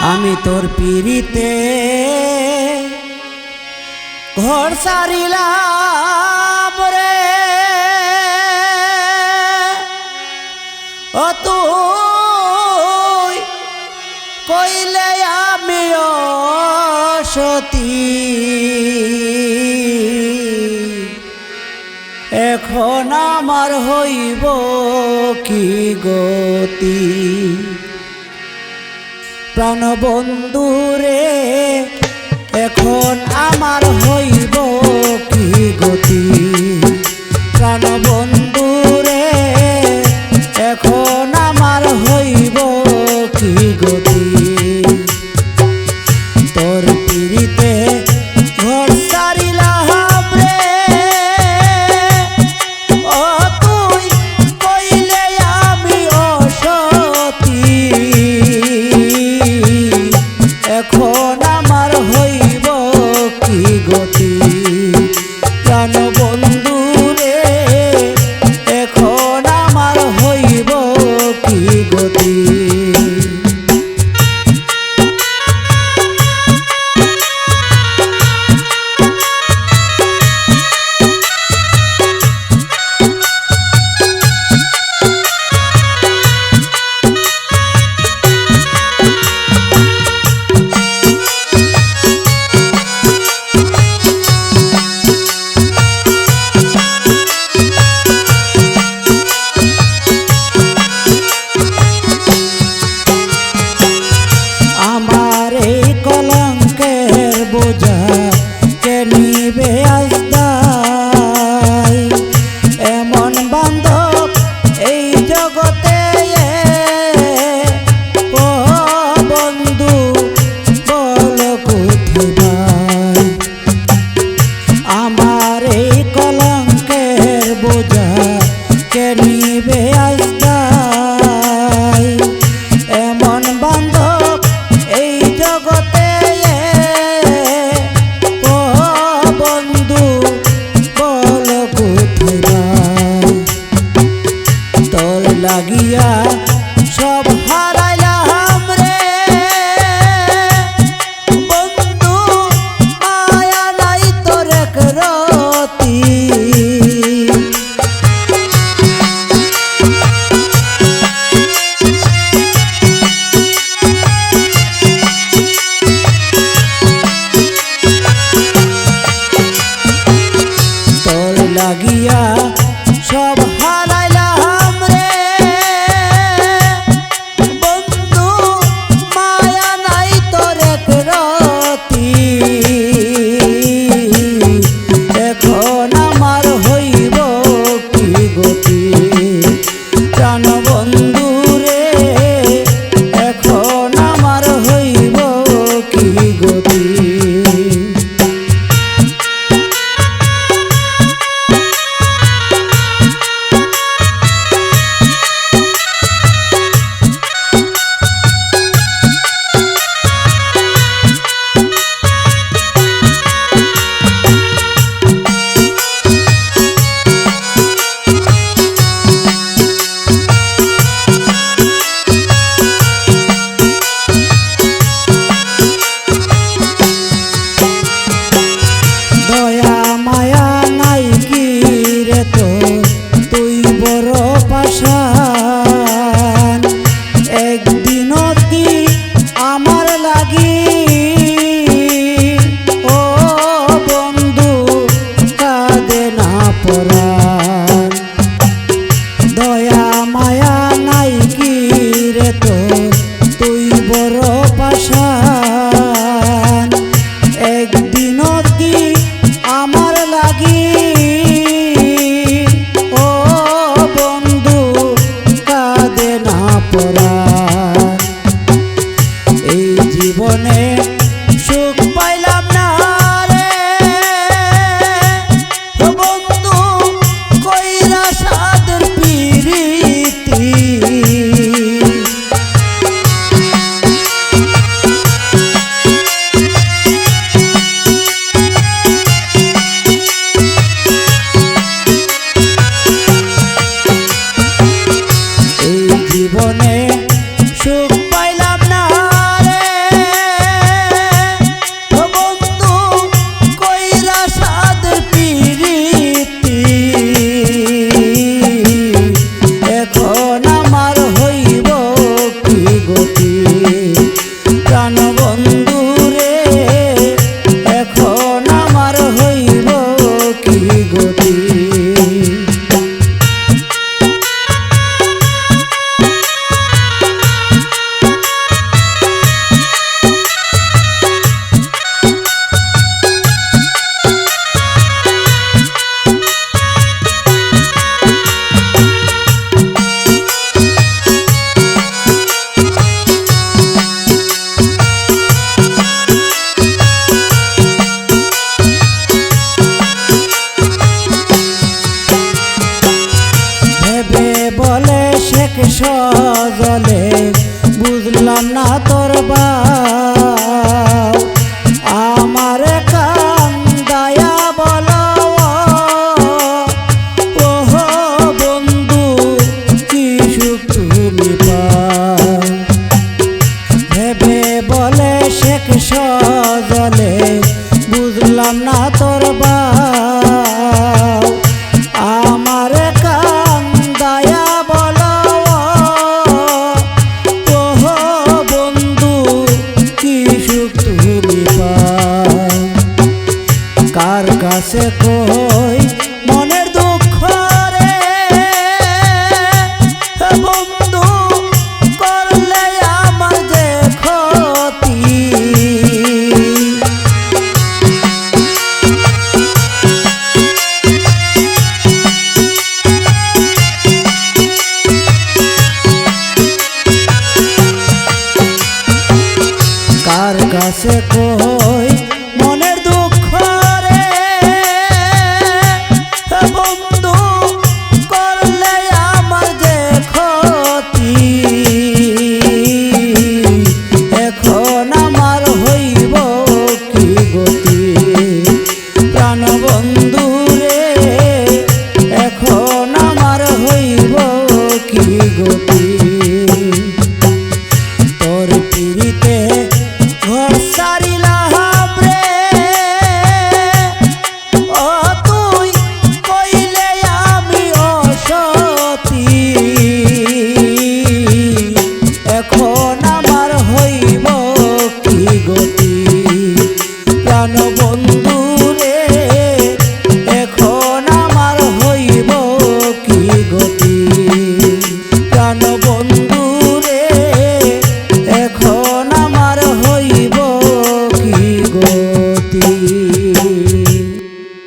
আমি তোর পিড়িতে ঘর সারিলাম রে। ও তুই কইলে আমি সতী এখন আমার হইব কি গতি? প্রাণ বন্ধু রে এখন আমার হইব কি গতি? প্রাণ বন্ধু কি গতি? time. না তোর বাপ